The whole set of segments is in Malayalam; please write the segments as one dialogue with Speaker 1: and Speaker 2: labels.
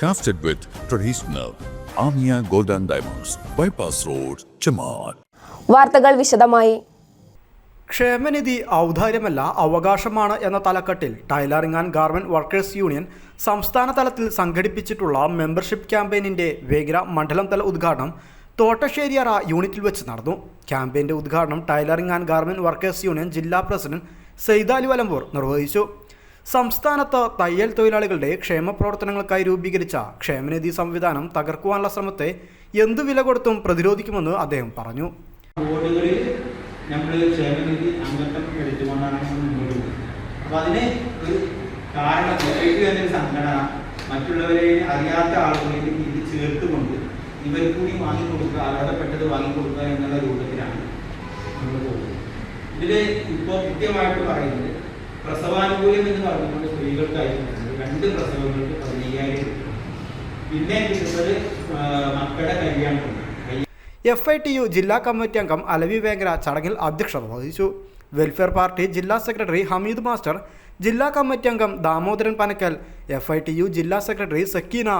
Speaker 1: Crafted with traditional Amia Golden Diamonds, Bypass Road, Chamar.
Speaker 2: വാർത്തകൾ വിശദമായി.
Speaker 3: ക്ഷേമനിധി ഔദാര്യമല്ല അവകാശമാണ് എന്ന തലക്കെട്ടിൽ tailoring and garment workers union സംസ്ഥാന തലത്തിൽ സംഘടിപ്പിച്ചിട്ടുള്ള മെമ്പർഷിപ്പ് ക്യാമ്പയിനിന്റെ വേഗര മണ്ഡലം തല ഉദ്ഘാടനം തോട്ടശ്ശേരിയറ യൂണിറ്റിൽ വെച്ച് നടന്നു. ക്യാമ്പയിന്റെ ഉദ്ഘാടനം tailoring and garment workers union ജില്ലാ പ്രസിഡന്റ് സെയ്താലി വലമ്പൂർ നിർവഹിച്ചു. സംസ്ഥാനത്ത് തയ്യൽ തൊഴിലാളികളുടെ ക്ഷേമ പ്രവർത്തനങ്ങൾക്കായി രൂപീകരിച്ച ക്ഷേമനിധി സംവിധാനം തകർക്കുവാനുള്ള ശ്രമത്തെ എന്തു വില കൊടുത്തും പ്രതിരോധിക്കുമെന്ന് അദ്ദേഹം പറഞ്ഞു.
Speaker 4: നമ്മൾ ക്ഷേമനിധി അംഗത്വം എടുത്തുകൊണ്ടാണ് മുന്നോട്ട് പോകുന്നത്. അപ്പോൾ അതിന് ഒരു കാരണം ഒരു സംഘടന മറ്റുള്ളവരെ അറിയാത്ത ആളുകളിലേക്ക് ഇത് ചേർത്തുകൊണ്ട് ഇവർ കൂടി വാങ്ങിക്കൊടുക്കുക അർഹതപ്പെട്ടത് വാങ്ങിക്കൊടുക്കുക എന്നുള്ള രൂപത്തിലാണ് നമ്മൾ പോകുന്നത്. ഇതിൽ ഇപ്പോൾ കൃത്യമായിട്ട് പറയുന്നത് പ്രസവാനുകൂല്യം എന്ന് പറഞ്ഞുകൊണ്ട് സ്ത്രീകൾക്കായിരുന്നു രണ്ട് പ്രസവങ്ങൾക്ക് പതിനയ്യായിരം രൂപ. പിന്നെ കിട്ടുന്നത് മക്കളുടെ കല്യാണമുണ്ട്.
Speaker 3: എഫ് ഐ ടി യു ജില്ലാ കമ്മിറ്റി അംഗം അലവി വേങ്കര ചടങ്ങിൽ അധ്യക്ഷത വഹിച്ചു. വെൽഫെയർ പാർട്ടി ജില്ലാ സെക്രട്ടറി ഹമീദ് മാസ്റ്റർ ജില്ലാ കമ്മിറ്റി അംഗം Damodaran Panakkal F I T U ജില്ലാ സെക്രട്ടറി സക്കീന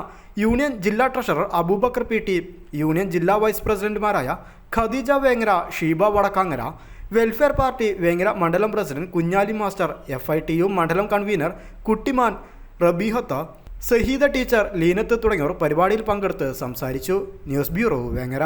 Speaker 3: യൂണിയൻ ജില്ലാ treasurer Abubakar P T union ജില്ലാ വൈസ് പ്രസിഡന്റുമാരായ ഖദീജ വേങ്ങര ഷീബ വടക്കാങ്ങര വെൽഫെയർ പാർട്ടി വേങ്ങര മണ്ഡലം president Kunhali master F I T U മണ്ഡലം കൺവീനർ കുട്ടിമാൻ റബീഹത്ത സഹീദ ടീച്ചർ ലീനത്ത് തുടങ്ങിയവർ പരിപാടിയിൽ പങ്കെടുത്ത് സംസാരിച്ചു. News bureau Vengara.